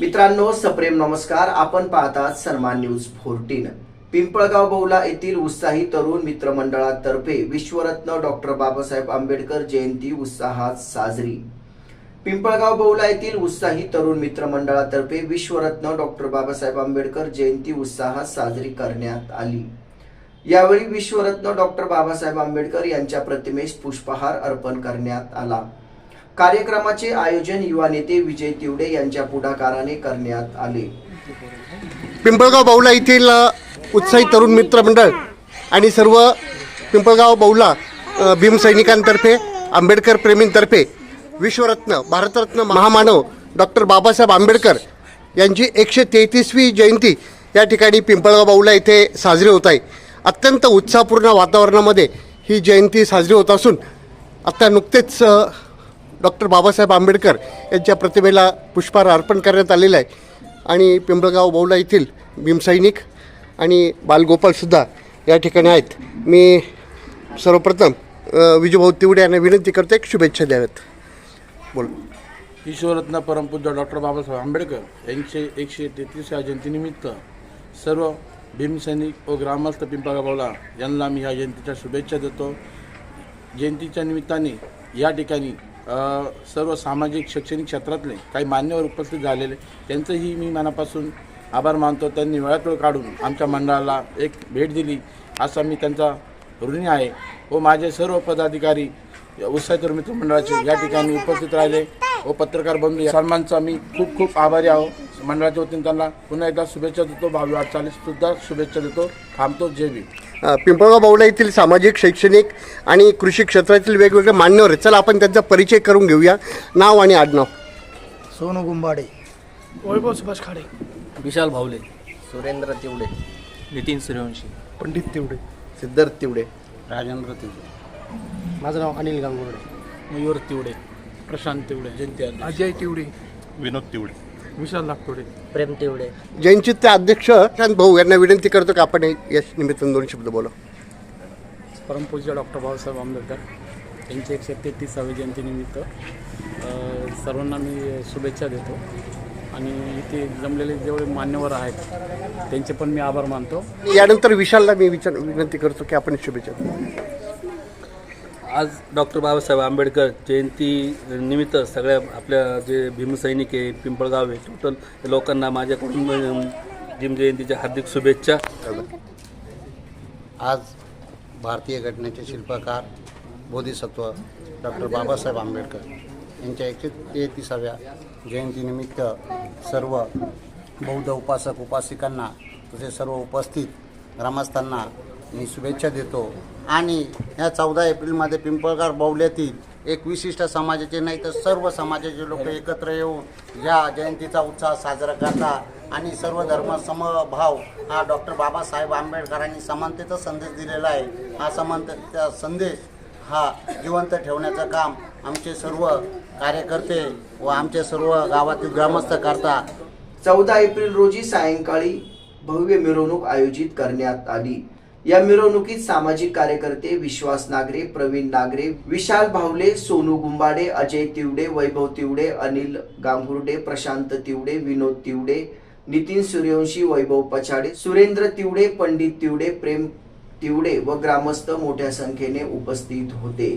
मित्रांनो सप्रेम नमस्कार. आपण पाहतात सन्मान न्यूज फोर्टीन. पिंपळगाव बौला येथील उत्साही तरुण मित्रमंडळातर्फे विश्वरत्न डॉक्टर बाबासाहेब आंबेडकर जयंती उत्साहात साजरी. पिंपळगाव बौला येथील उत्साही तरुण मित्रमंडळातर्फे विश्वरत्न डॉक्टर बाबासाहेब आंबेडकर जयंती उत्साहात साजरी करण्यात आली. यावेळी विश्वरत्न डॉक्टर बाबासाहेब आंबेडकर यांच्या प्रतिमेस पुष्पहार अर्पण करण्यात आला. कार्यक्रमाचे आयोजन युवा नेते विजय तिवडे यांच्या पुढाकाराने करण्यात आले. पिंपळगाव बाहुला येथील उत्साही तरुण मित्रमंडळ आणि सर्व पिंपळगाव बाऊला भीमसैनिकांतर्फे आंबेडकर प्रेमींतर्फे विश्वरत्न भारतरत्न महामानव डॉक्टर बाबासाहेब आंबेडकर यांची एकशे तेहतीसवी जयंती या ठिकाणी पिंपळगाव बाऊला येथे साजरी होत आहे. अत्यंत उत्साहपूर्ण वातावरणामध्ये ही जयंती साजरी होत असून आत्ता नुकतेच डॉक्टर बाबासाहेब आंबेडकर यांच्या प्रतिमेला पुष्पहार अर्पण करण्यात आलेलं आहे. आणि पिंपळगाव बौला येथील भीमसैनिक आणि बालगोपालसुद्धा या ठिकाणी आहेत. मी सर्वप्रथम विजूभाऊ तिवडे यांना विनंती करतो एक शुभेच्छा द्याव्यात. बोल. ईश्वरत्न परमपूज्य डॉक्टर बाबासाहेब आंबेडकर यांचे एकशे तेहतीसव्या जयंतीनिमित्त सर्व भीमसैनिक व ग्रामस्थ पिंपळगावला यांना मी ह्या जयंतीच्या शुभेच्छा देतो. जयंतीच्या निमित्ताने या ठिकाणी सर्व सामाजिक शैक्षणिक क्षेत्रातले काही मान्यवर उपस्थित झालेले त्यांचंही मी मनापासून आभार मानतो. त्यांनी वेळात वेळ काढून आमच्या मंडळाला एक भेट दिली. असा मी त्यांचा ऋणी आहे. व माझे सर्व पदाधिकारी उत्साहितर मित्र मंडळाचे या ठिकाणी उपस्थित राहिले व पत्रकार बंधू या सन्मानचा मी खूप खूप आभारी आहो. मंडळाच्या वतीने त्यांना पुन्हा एकदा शुभेच्छा देतो. भावी वाटचालीसुद्धा शुभेच्छा देतो. थांबतो. जे बी पिंपळगाव बावला येथील सामाजिक शैक्षणिक आणि कृषी क्षेत्रातील वेगवेगळे मान्यवर आहेत. चला आपण त्यांचा परिचय करून घेऊया. नाव आणि आडनाव. सोनू गुंबाडे. वैभव सुभाष खाडे. विशाल भावले. सुरेंद्र तिवडे. नितीन सूर्यवंशी. पंडित तेवढे सिद्धार्थ तिवडे. राजेंद्र तिवरे माझं नाव अनिल गांगुर्डे. मयूर तिवडे. प्रशांत तिवडे. जयंती अजय तिवडे. विनोद तिवडे. विशाल नागतोडे. प्रेम तेवढे. जयंतीचे अध्यक्ष शांत भाऊ यांना विनंती करतो की आपण या निमित्तानं दोन शब्द बोला परमपूज्य डॉक्टर बाबासाहेब आंबेडकर यांची एकशे तेहतीसावी जयंतीनिमित्त सर्वांना मी शुभेच्छा देतो. आणि इथे जमलेले जेवढे मान्यवर आहेत त्यांचे पण मी आभार मानतो. यानंतर विशालला मी विचार विनंती करतो की आपण शुभेच्छा देऊ. आज डॉक्टर बाबासाहेब आंबेडकर जयंती निमित्त सगळ्या आपल्या जे भीमसैनिक आहे पिंपळगाव आहे टोटल लोकांना माझ्याकडून भीमजयंतीच्या जयंतीच्या हार्दिक शुभेच्छा. आज भारतीय घटनेचे शिल्पकार बोधिसत्व डॉक्टर बाबासाहेब आंबेडकर यांच्या एकशे तेहतीसाव्या जयंतीनिमित्त सर्व बौद्ध उपासक उपासिकांना तसेच सर्व उपस्थित ग्रामस्थांना मी शुभेच्छा देतो. आणि ह्या चौदा एप्रिलमध्ये पिंपळगाव बावल्यातील एक विशिष्ट समाजाचे नाही तर सर्व समाजाचे लोक एकत्र येऊन या जयंतीचा उत्साह साजरा करतात. आणि सर्व धर्म समभाव हा डॉक्टर बाबासाहेब आंबेडकरांनी समानतेचा संदेश दिलेला आहे. हा समानतेचा संदेश हा जिवंत ठेवण्याचं काम आमचे सर्व कार्यकर्ते व आमचे सर्व गावातील ग्रामस्थ करतात. चौदा एप्रिल रोजी सायंकाळी भव्य मिरवणूक आयोजित करण्यात आली. या मिरवणुकीत सामाजिक कार्यकर्ते विश्वास नागरे प्रवीण नागरे विशाल भावले सोनू गुंबाडे अजय तिवडे वैभव तिवडे अनिल गांभुर्डे प्रशांत तिवडे विनोद तिवडे नितीन सूर्यवंशी वैभव पछाडे सुरेंद्र तिवडे पंडित तिवडे प्रेम तिवडे व ग्रामस्थ मोठ्या संख्येने उपस्थित होते.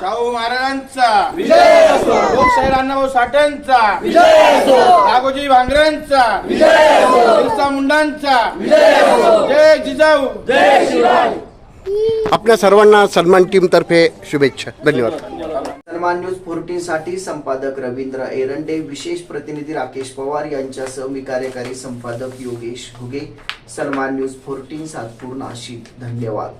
शाहू महाराजांचा. लोकशाहीर अण्णाभाऊ साठ्यांचा राघोजी भांगरेंचा. बिरसा मुंडांचा. जय जिजाऊ. आपल्या सर्वांना सन्मान टीमतर्फे शुभेच्छा. धन्यवाद. सन्मान न्यूज फोर्टीन साठी संपादक रवींद्र एरंडे विशेष प्रतिनिधी राकेश पवार यांच्यासह मी कार्यकारी संपादक योगेश घुगे. सन्मान न्यूज फोर्टीन सातपूर नाशिक धन्यवाद.